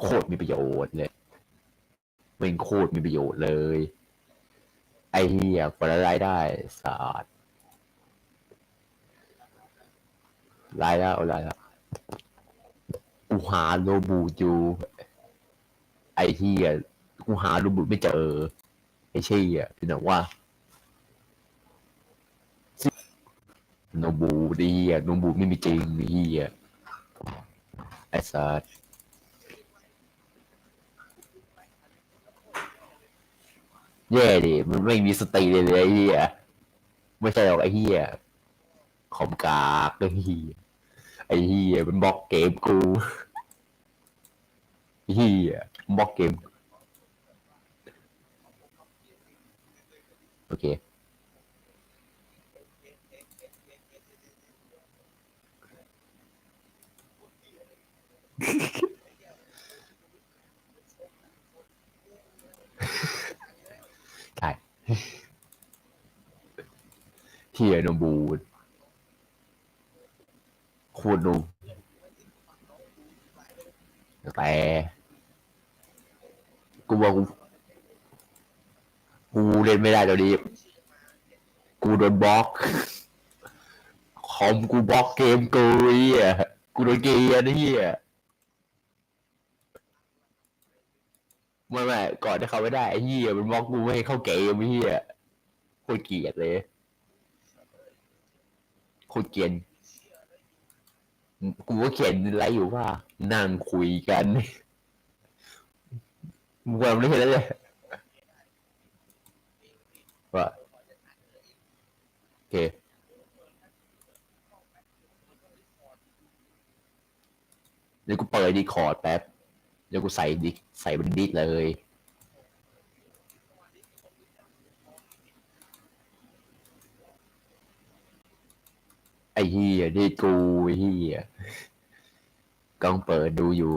โคตรมีประโยชน์เลยเป็นโคตรมีประโยชน์เลย ไอเหี้ยกว่าจะรายได้สาดรายแล้วรายแล้วกูหาโนบูอยู่ไอเหี้ยกูหาโนบูไม่เจอไอเชี่ยเป็นแบบว่าโนบูดีอะโนบูไม่มีจริงไอเฮียไอสัส แย่ดิมันไม่มีสติเลยเลยไอ้เฮียไม่ใช่หรอกไอ้เฮียขอมกากไอ้เฮียไอ้เฮียมันบล็อกเกมกูไอ้เฮียมันบล็อกเกมโอเค เฮียโนบูดโคตรดูแต่กูว่ากูกูเล่นไม่ได้ตอนนี้ กูโดนบล็อก คอมกูบล็อกเกมกูอ้เหี้ยกูโดนเกียร์นไอ้เหี้ย ไม่ไม่ก่อนที่เขาไม่ได้ไอ้เหี้ยมันบล็อกกูไม่ให้เข้าเกมไอ้เหี้ยโคตรเกลียดเลยโคตรเกลียนกูก็เขียนอะไรอยู่ว่า นั่งคุยกันมึงไม่เห็นแล้วเลยว่าโอเคเดี๋ยวกูเปิดดีคอร์ดแป๊บ เดี๋ยวกูใส่ดิใส่บันดิสเลยไอ้เฮียดิกูไอ้เฮียกล้องเปิดดูอยู่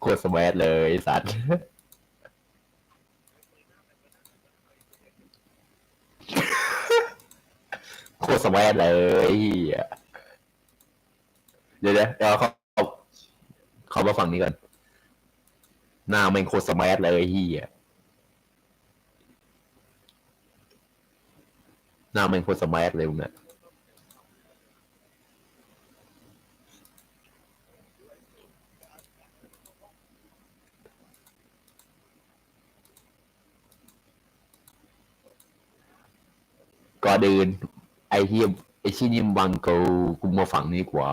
โคตรสมัยเลยสัตว์โคตรสมัยเลยไอ้เฮีย เดี๋ยวเดี๋ยวเดี๋ยวเขาเขามาฝั่งนี้ก่อน หน้าแม่งโคตรสมัยเลยไอ้เฮียหน้าแม่งโคตรสมัยเลยมึงเนี่ยก่อนอื่นไอ้เฮียไอ้ชี้นี่มบังกูกูมาฝั่งนี้กว่า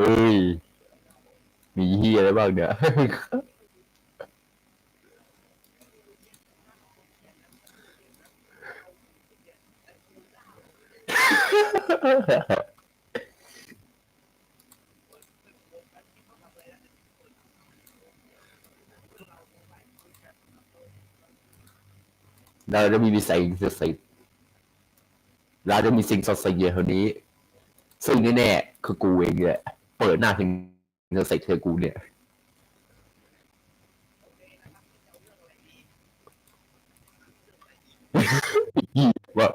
เฮ้ย มีเฮียอะไรบ้างเนี่ย เราจะมีสิ่งศักดิ์สิทธิ์เราจะมีสิ่งศักดิ์สิทธิ์อยู่เท่านี้ ซึ่งแน่ๆคือกูเองเนี่ย เปิดหน้าถึงศักดิ์สิทธิ์คือกูเนี่ย ว่า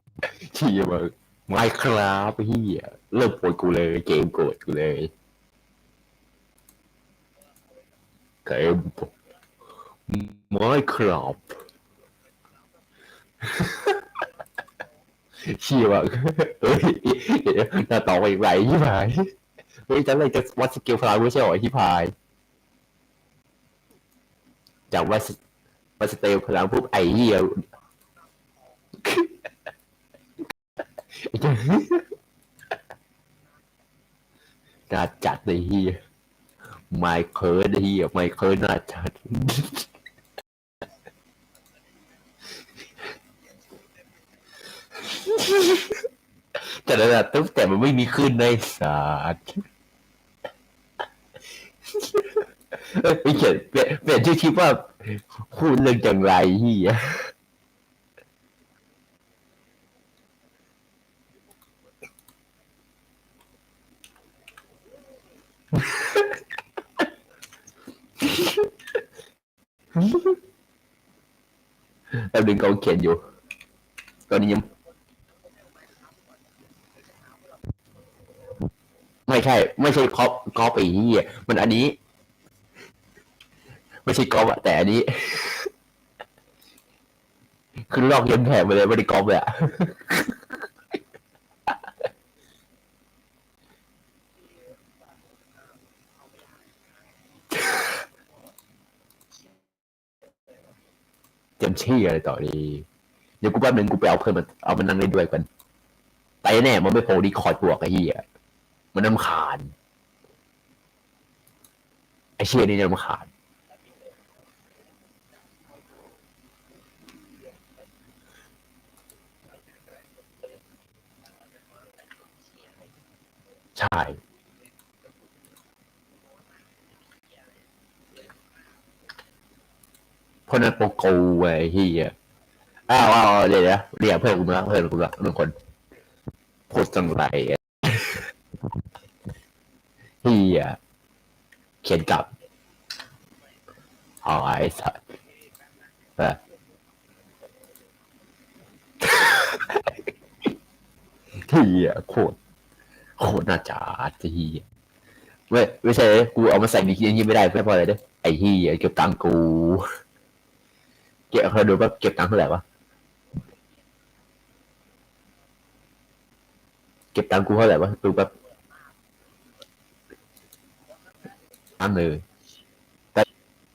เฮียว่าไม่ครับเฮียเริ่มโกรธกูเลยเกมโกรธกูเลยเกมไม่ครับเชี่ยว่าเฮ้ยหน้าต่อไปอีกไรที่พาย เฮ้ยจะเลยจะวัดสกิลพลังไม่ใช่หรอที่พาย จากวัดสวัดสเตลพลังปุ๊บไอ้เหี้ยน่าจัดเลยเฮียไม่เคิร์ดเฮียไม่เคิร์ดน่าจัดแต่ระดับตั้งแต่มันไม่มีขึ้นในศาสตร์ ไปเขียนเปลี่ยนเปลี่ยนชื่อคลิปว่าพูดเรื่องจังไรเฮียแล้วดึงเขาเขียนอยู่ ตอนนี้ยัง ไม่ใช่ ไม่ใช่คอปกอปไอ้เหี้ยมันอันนี้ ไม่ใช่กอปอะแต่อันนี้ คือลอกเย็นแผลไปเลยไม่ได้กอปเลยอะเต็มที่อะไรต่อดีเดี๋ยวกูแป๊บนึงกูไปเอาเพื่อนมันเอามันนั่งเล่นด้วยกันแต่แน่มันไม่โผล่ดีคอร์ดบวกไอ้เหี้ย มันน้ำขานไอเชียนี่น้ำขานใช่เพราะนั้นโปโกไอ้เฮียอ้าวอ้าวเดี๋ยวนะเรียกเพื่อนกูมาเพื่อนกูละหนึ่งคนโพสต์จังไรอะ เฮียเขียนกลับอ๋อไอ้สัสเออเฮียโคตรโคตรน่าจ๋าเฮียไม่ไม่ใช่กูเอามาใส่ในที่นี้ไม่ได้ไม่พออะไรเด้อไอ้เฮียเก็บตังค์กูเก็บเคยดูว่าเก็บตังค์เท่าไหร่วะเก็บตังค์กูเท่าไหร่วะดูแบบ ตังค์เลยแป๊บ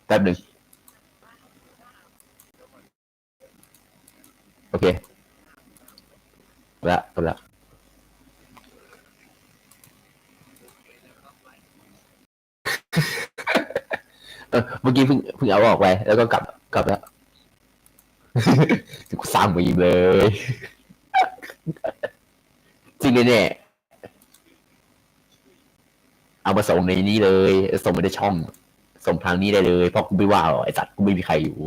แป๊บหนึ่งโอเคละละเมื่อกี้เพิ่งเพิ่งเอาออกไป แล้วก็กลับกลับแล้วสร้างมีมเลย จริงแน่ เอามาส่งในนี้เลย ส่งมาในช่อง ส่งทางนี้ได้เลยเพราะกูไม่ว่าหรอกไอ้สัตว์กูไม่มีใครอยู่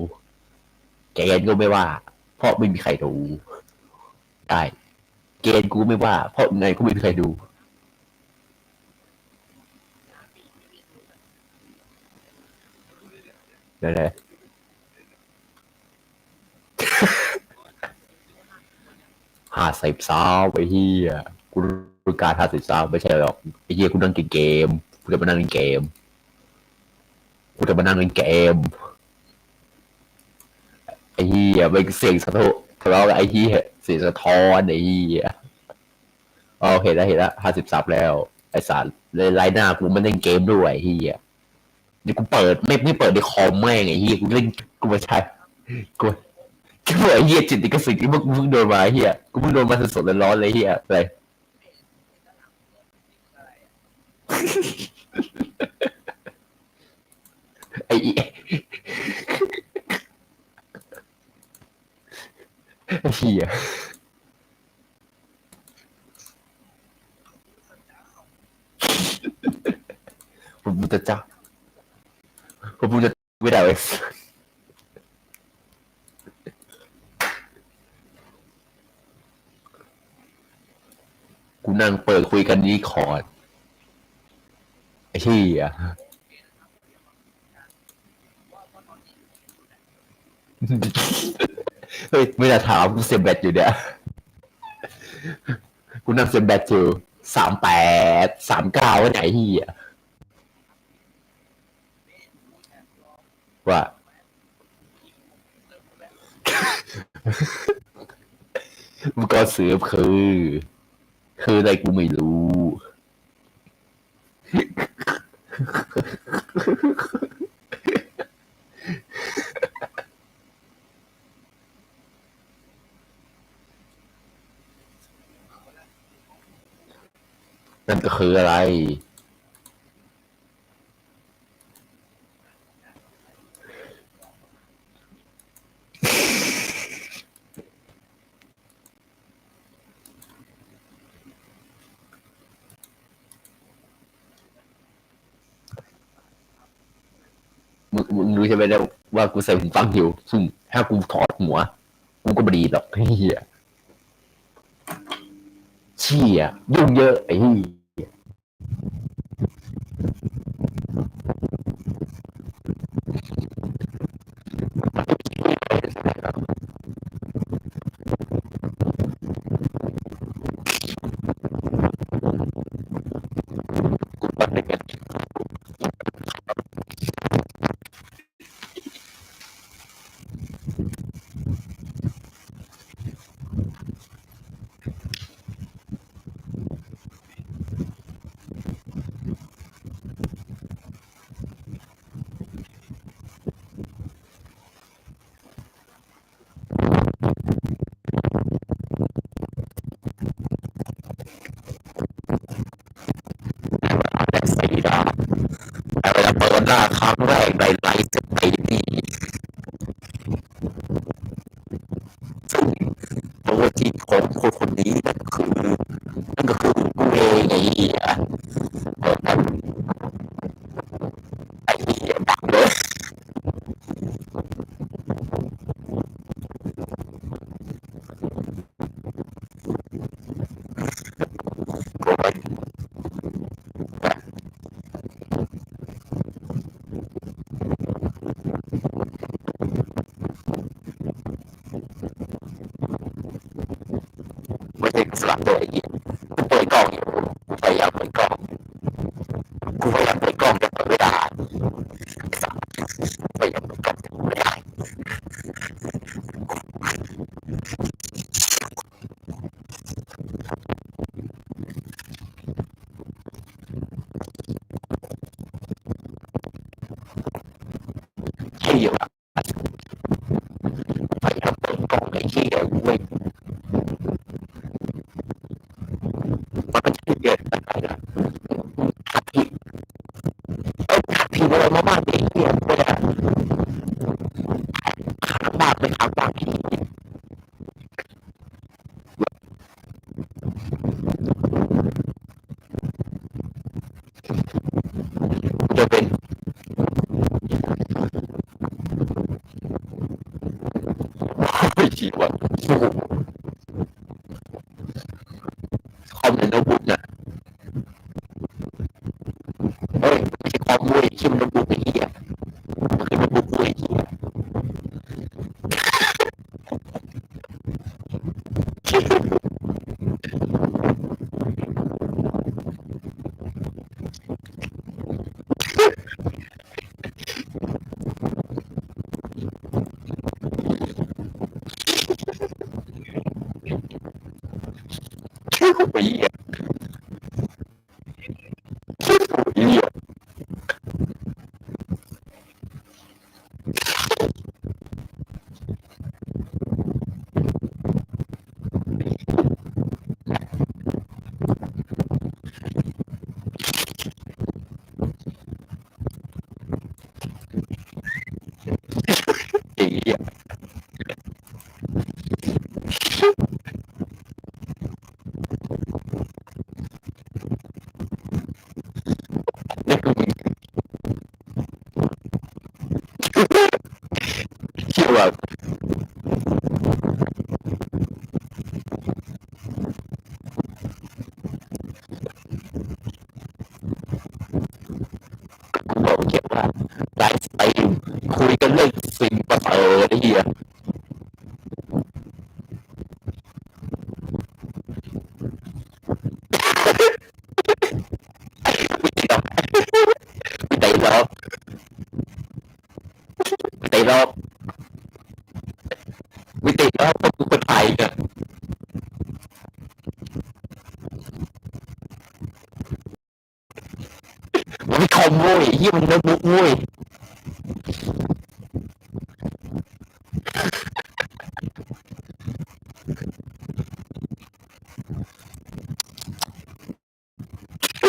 แกนก็ไม่ว่า เพราะไม่มีใครดูได้เกณฑ์กูไม่ว่า เพราะไงก็ไม่มีใครดู นั่นแหละห้าสิบสาวไอ้เฮียกูรู้การหาสิบสาวไม่ใช่หรอกไอ้เฮียกูนั่งกินเกมกูจะมานั่งเล่นเกมกูจะมานั่งเล่นเกมไอ้เฮียเป็นเสียงสะท้อนทะเลาะกับไอ้เฮียเสียงสะท้อนไอ้เฮียอ๋อเห็นแล้วเห็นแล้วห้าสิบซับแล้วไอ้สารเลยไลน์หน้ากูมาเล่นเกมด้วยไอ้เฮียเดี๋ยวกูเปิดไม่ไม่เปิดในคอมแม่งไอ้เฮียกูเล่นกูไม่ใช่กูกูไอ้เหี้ยจิตติกสิทธิ์ที่มึงมึงโดนมาไอ้เหี้ยกูเพิ่งโดนมาสดๆร้อนเลยไอ้เหี้ยอะไร ไอ้เหี้ยไอ้เหี้ยผมจะจ้าผมจะไม่ได้เว้ยกูนั่งเปิดคุยกันนี้คอร์ด ที่อะเฮ้ยไม่น่าถามกูเสียบแบตอยู่เนี่ยกูนั่งเสียบแบตอยู่สามแปดสามเก้าว่าไหนที่อะว่ามันก็เสือคือ คืออะไรกูไม่รู้ นั่นก็คืออะไร มึงมึงรู้ใช่ไหมแล้ ว่ากูใส่หูฟังอยู่ซุ่มถ้ากูถอดหัว กูก็ไม่ดีหรอกเฮียเชี่ยยุ่งเยอะไอ้เฮีย โลยีของคนคนนี้ 地は、一。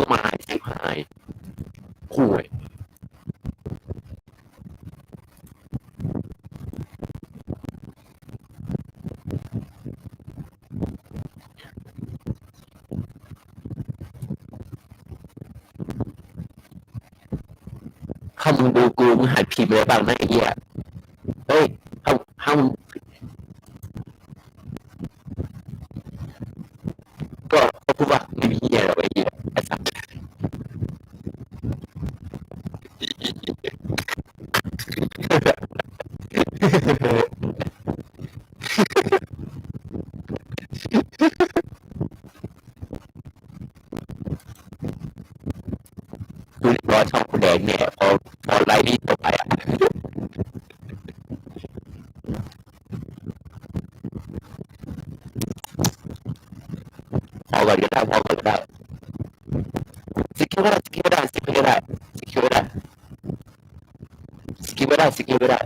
ก็มาหายชิบหาย คู่วย รอช่องแดงเนี่ยพอพอไลน์นี้ต่อไปอะพอก่อนก็ได้พอก่อนก็ได้สกิลก็ได้สกิลก็ได้สกิลก็ได้สกิลก็ได้สกิลก็ได้สกิลก็ได้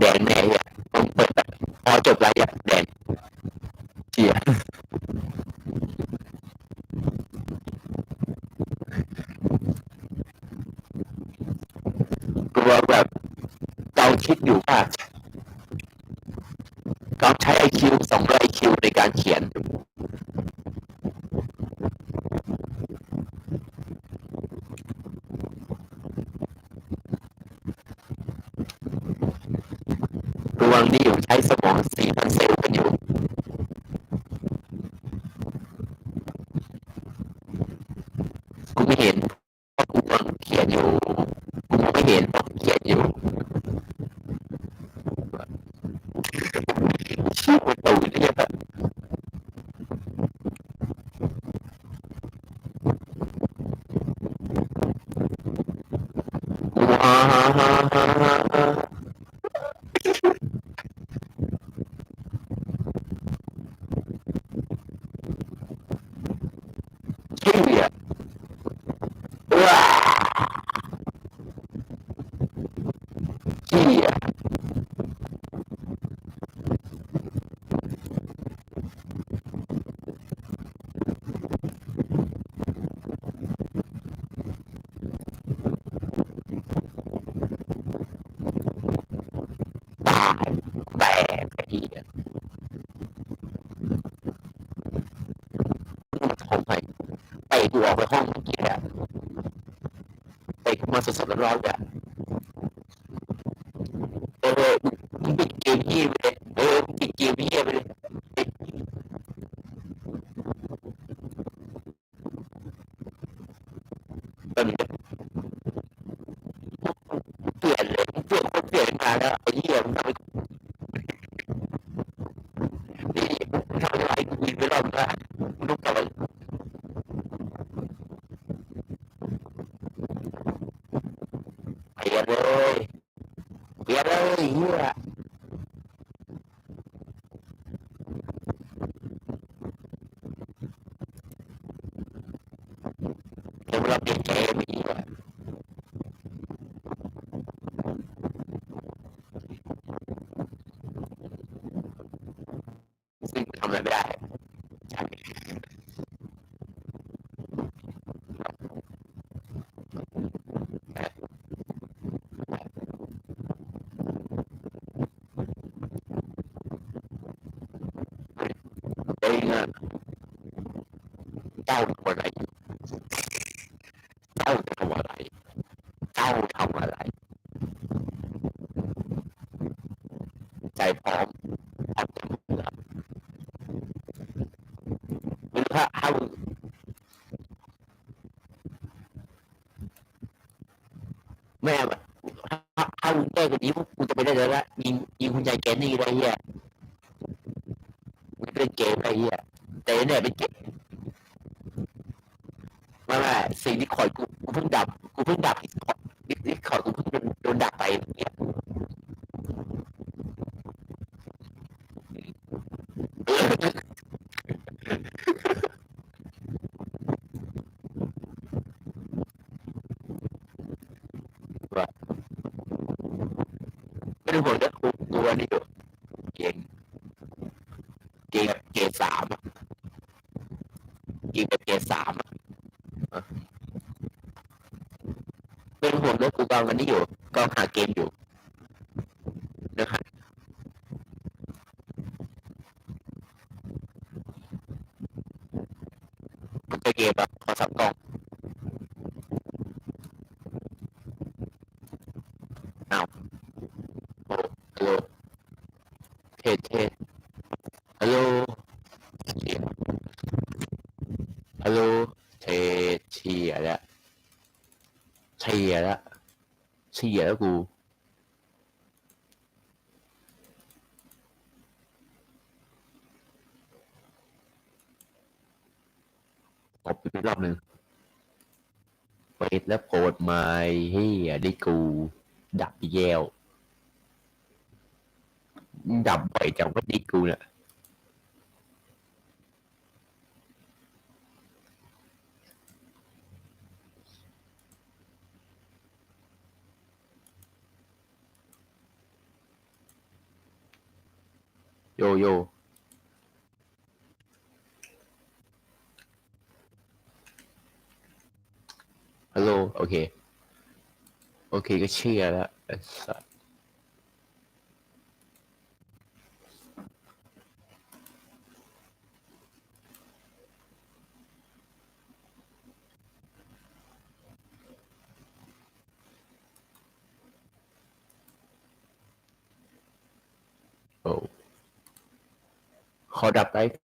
แดงแน่เนี่ยต้อเปิดแบบพอจบไนี่ย กูไม่เห็นเพราะกูเขียนอยู่กูไม่เห็น กูออกไปห้องเมื่อกี้แหละไปมาสดๆร้อนๆแบบเออมึงปิดเกมยี่ไปเลยเออปิดเกมยี่ไปเลยแบบนี้เปลี่นเลยเปลี่นคนเปลี่ยนมาแล้วไอ้เหี้ยมันทำให้นี่อะไรกูยิงไปรอบละมึงต้องกลั uh, mẹ mà không tôi cũng chỉ muốn tôi bây giờ là nhìn nhìn con trai kém đi đây à เป็นผลก็กูกูอันนี้อยู่เก่งเก่งแบบเกรดสามเก่งแบบเกรดสามเป็นห่วงแล้วกูกำลังอันนี้อยู่กำลังหาเกมอยู่นะครับมันจะเกมแบบขอสับกล้องอ้าวโอ้ฮัลโหล เทสเทสฮัลโหลเสียงฮัลโหลเทเชียแล้วเชียแล้วเชียแล้วกูตบอีกรอบหนึ่งเปิดแล้วโกรธม่เฮียได้กู ดับอีกแย้วดับ บ่อยจังว่าดิกูเนี่ยโย โย่